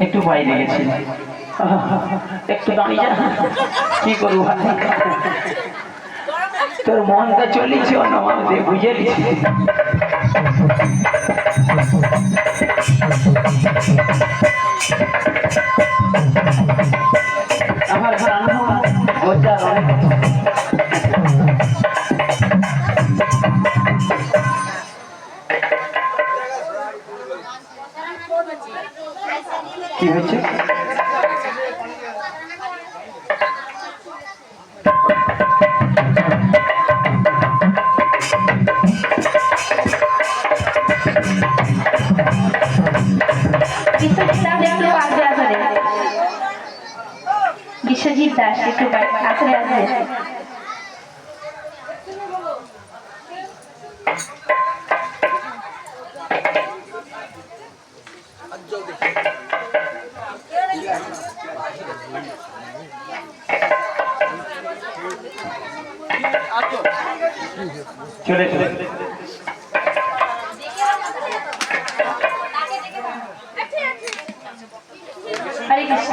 একটু বাইরে গেছি একটু দাঁড়িয়ে কি করব? তোর মনটা চলেছে অন্য মানুষ বুঝে নিছি কি হয়েছে? বিশ্বজিৎ দাস একটু চলে চলে। হরে কৃষ্ণ।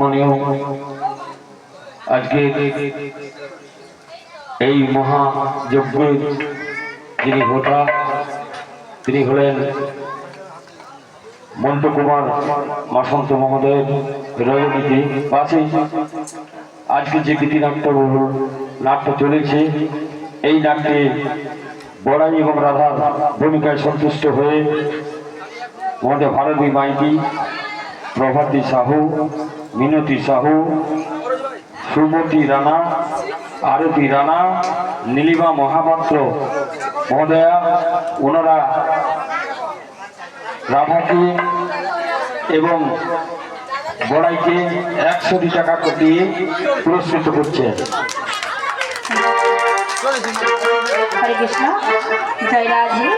সম্মানীয় আজকে এই মহাযজ্ঞ যিনি হোতা, তিনি হলেন মন্টু কুমার মাসন্ত মহোদয় রজনীতি। পাশেই আজকে যে গীতিনাট্য নাট্য চলেছে, এই নাট্যে বড়াই এবং রাধার ভূমিকায় সন্তুষ্ট হয়ে আমাদের ভারতী মাইতি, প্রভাতী সাহু মিনতি সাহু, সুমতি রানা, আরতি রানা, নীলিমা মহাপাত্র, মহোদয়া, ওনারা রাধাকে এবং বড়াইকে একশো টাকা দিয়ে পুরস্কৃত করছে। হরে কৃষ্ণ, জয় রাধে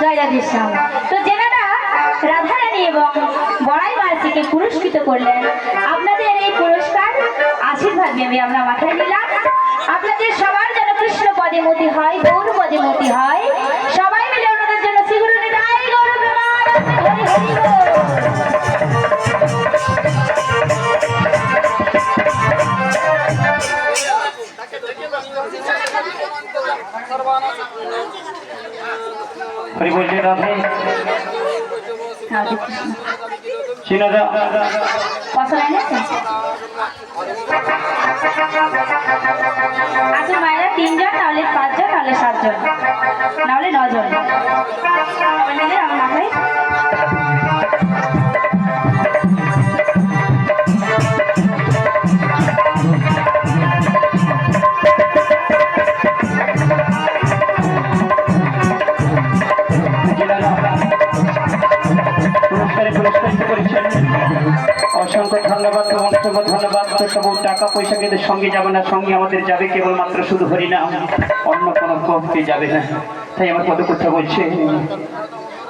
জয় রাধে শ্যাম তো যেনারা রাধারানী এবং বড়াই মার্সিকে পুরস্কৃত করলেন। আপনাদের এই পুরস্কার আশীর্বাদ নেবে আমরা মাথায় নিলাম। আপনাদের সবার যেন কৃষ্ণ পদে মতি হয়, গৌর পদে মতি হয়। সবাই মিলে ওনাদের জন্য শ্রীগুরু নিতাই কৃষ্ণ চিনাদা কত লাইন আছে মায়েরা তিনজন নাহলে পাঁচজন নাহলে সাতজন। নাহলে নজন। আমার মাথায় পুরস্কারে করেছেন। অসংখ্য ধন্যবাদ অসংখ্য ধন্যবাদ। তবু টাকা পয়সা কিন্তু সঙ্গে যাবে না, সঙ্গে আমাদের যাবে কেবলমাত্র শুধু হরিনাম। অন্য কোনো কমকে যাবে না। তাই আমার কত কথা বলছে,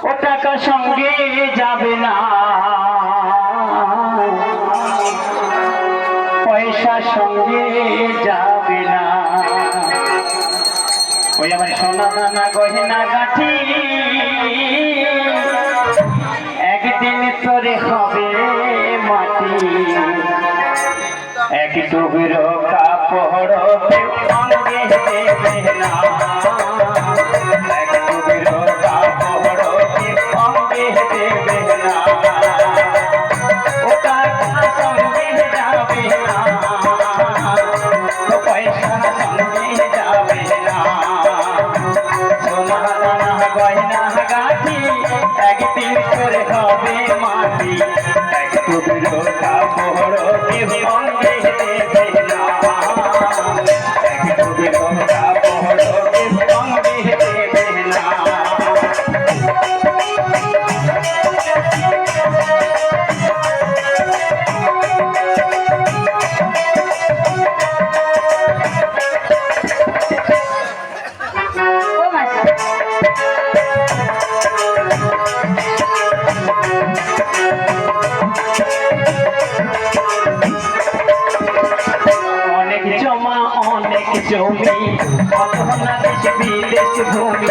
ও টাকা সঙ্গে যাবে না। পয়সা সঙ্গে যাবে না। ওই আমার সোনা দানা গহিনা গাঠি। জমি। অধনা দেশ বিদেশ ভূমি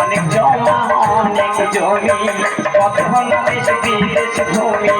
অনেক জমা অনেক জমি। অধনা দেশ বিদেশ ভূমি